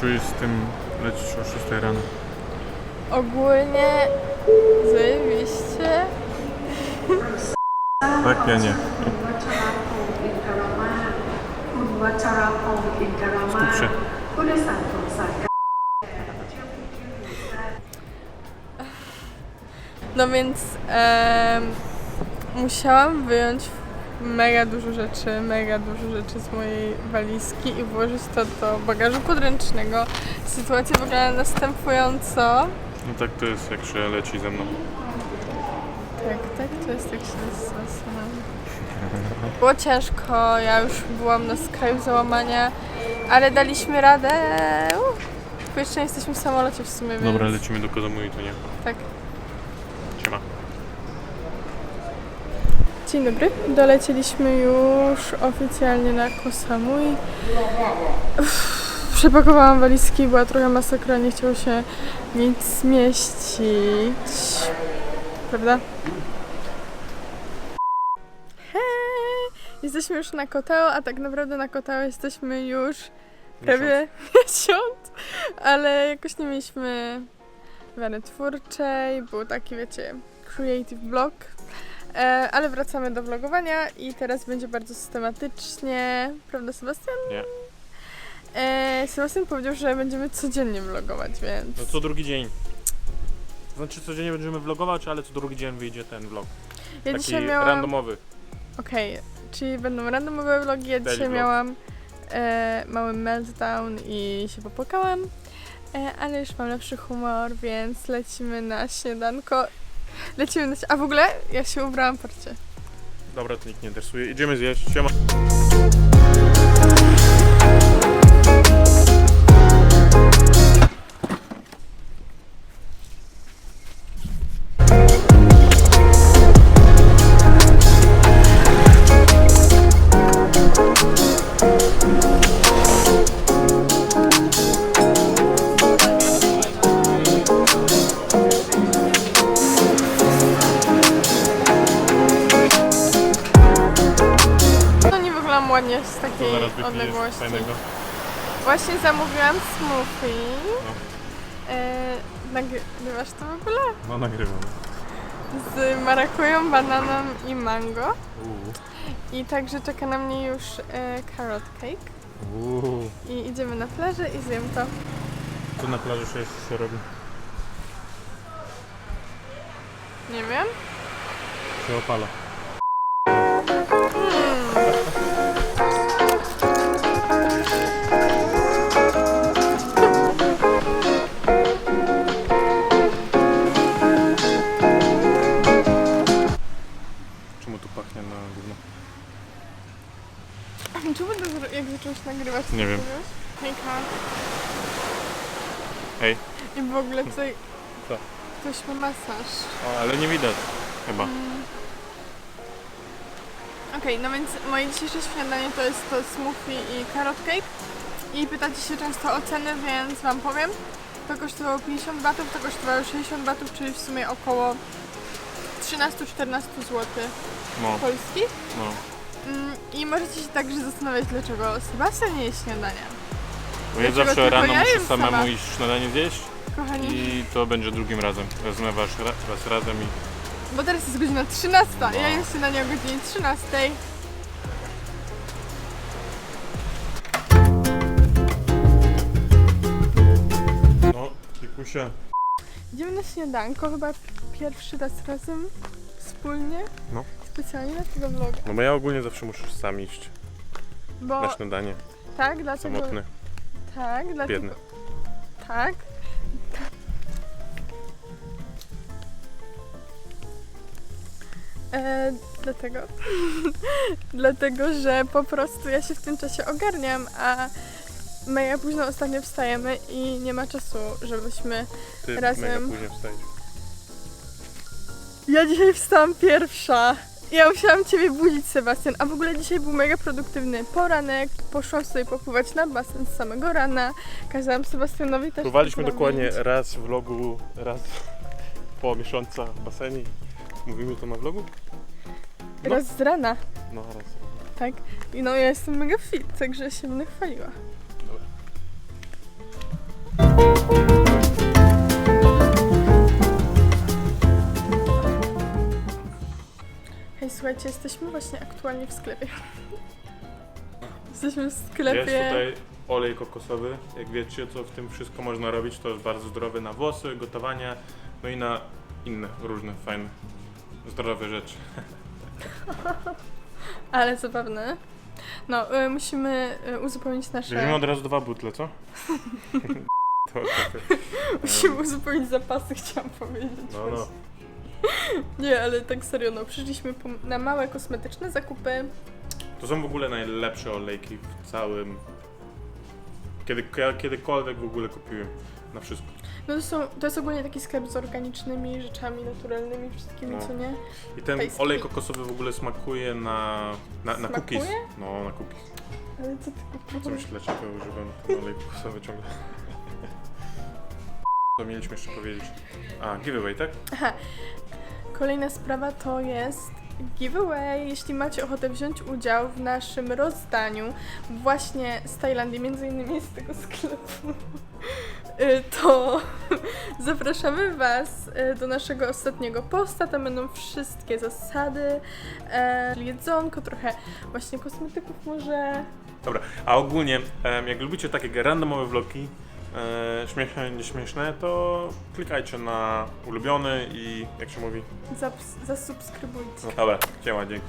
czujesz z tym lecisz o 6 rano? Ogólnie zajebiście. Tak, ja nie. Skup się. No więc em, musiałam wyjąć mega dużo rzeczy, mega dużo rzeczy z mojej walizki i włożyć to do bagażu podręcznego. Sytuacja wygląda następująco. No tak to jest, jak się leci ze mną. Tak, tak, to jest tak się zastanawiam. Było ciężko, ja już byłam na skraju załamania, ale daliśmy radę. Uff, jeszcze jesteśmy w samolocie w sumie, więc... Dobra, lecimy do Kozamui, to nie. Tak. Dzień dobry, dolecieliśmy już oficjalnie na. Uff, Przepakowałam walizki, była trochę masakra, nie chciało się nic zmieścić. Prawda? Hej! Jesteśmy już na Kotao, a tak naprawdę na Kotao jesteśmy już prawie miesiąc, ale jakoś nie mieliśmy wiary twórczej, był taki, wiecie, creative blog, ale wracamy do vlogowania i teraz będzie bardzo systematycznie, prawda Sebastian? Nie. E, Sebastian powiedział, że będziemy codziennie vlogować, więc... No co drugi dzień. Znaczy codziennie będziemy vlogować, ale co drugi dzień wyjdzie ten vlog. ja Taki dzisiaj miałam... randomowy. Okej, czyli będą randomowe vlogi, ja Daily dzisiaj vlog. miałam e, mały meltdown i się popłakałam, e, ale już mam lepszy humor, więc lecimy na śniadanko. Lecimy na... A w ogóle ja się ubrałam, patrzcie. Dobra, to nikt nie interesuje. Idziemy zjeść. Siema. Ładnie z takiej odległości. Właśnie zamówiłam smoothie. No. E, nagrywasz to w ogóle? No nagrywam. Z marakują, bananą i mango. Uuu. I także czeka na mnie już e, carrot cake. Uuu. I idziemy na plażę i zjem to. Co na plaży się jeszcze się robi? Nie wiem. Się opala. Czemu zacząłeś nagrywać? to Nie wiem. zrobiłeś? Hejka. Hej. I w ogóle tutaj Co? ktoś ma masaż. O, ale nie widać. Chyba. Okej, no więc moje dzisiejsze śniadanie to jest to smoothie i carrot cake. I pytacie się często o ceny, więc Wam powiem. To kosztowało 50 batów, to kosztowało 60 batów, czyli w sumie około 13-14 zł No, polskich. no. Mm, I możecie się także zastanawiać, dlaczego Sebastian nie je śniadania. Bo ja Dlaczego zawsze tylko rano ja muszę jem samemu sama? iść śniadanie zjeść Kochani, i to będzie drugim razem. Wezmę was, ra- was razem i... bo teraz jest godzina 13, No. ja jem śniadanie o godzinie 13. No, Pikusia. Idziemy na śniadanko, chyba pierwszy raz razem, wspólnie. No. Specjalnie na tego vloga. No bo ja ogólnie zawsze muszę sam iść Bo na śniadanie. tak, dlatego... Samotny, Tak, dlatego... biedny. Tak. E, dlatego, dlatego, że po prostu ja się w tym czasie ogarniam, a mega późno ostatnio wstajemy i nie ma czasu, żebyśmy... Ty Razem. mega później wstajesz. Ja dzisiaj wstałam pierwsza. Ja musiałam Ciebie budzić, Sebastian, a w ogóle dzisiaj był mega produktywny poranek. Poszłam sobie popływać na basen z samego rana. Kazałam Sebastianowi też Pływaliśmy dokładnie raz w vlogu, raz po miesiąca w basenie. Mówimy to na vlogu? No. Raz z rana. No raz. Tak. I no ja jestem mega fit, także się będę chwaliła. Słuchajcie, jesteśmy właśnie aktualnie w sklepie. Jesteśmy w Jest sklepie. tutaj olej kokosowy. Jak wiecie, co w tym wszystko można robić, to jest bardzo zdrowe na włosy, gotowanie, no i na inne różne fajne, zdrowe rzeczy. Ale zabawne. No, y, musimy y, uzupełnić nasze... Weźmiemy od razu dwa butle, co? to, to, to. Musimy uzupełnić zapasy, chciałam powiedzieć. No, no. właśnie. Nie, ale tak serio, no, przyszliśmy po, na małe kosmetyczne zakupy. To są w ogóle najlepsze olejki w całym... Kiedy, ja kiedykolwiek w ogóle kupiłem. Na wszystko. No to, są, to jest ogólnie taki sklep z organicznymi rzeczami naturalnymi, wszystkimi, No. co nie? I ten olej kokosowy w ogóle smakuje na, na, na Smakuje? cookies. No, na cookies. Ale co ty Co myślę, dlaczego używam ten olej kokosowy ciągle? Co mieliśmy jeszcze powiedzieć? A, giveaway, tak? Kolejna sprawa to jest giveaway. Jeśli macie ochotę wziąć udział w naszym rozdaniu właśnie z Tajlandii, między innymi z tego sklepu, y, to zapraszamy Was y, do naszego ostatniego posta. Tam będą wszystkie zasady, e, jedzonko, trochę właśnie kosmetyków może. Dobra, a ogólnie, jak lubicie takie randomowe vlogi, e, śmieszne, nieśmieszne, to klikajcie na ulubiony i jak się mówi? Zaps- zasubskrybujcie. No dobra, działa, dzięki.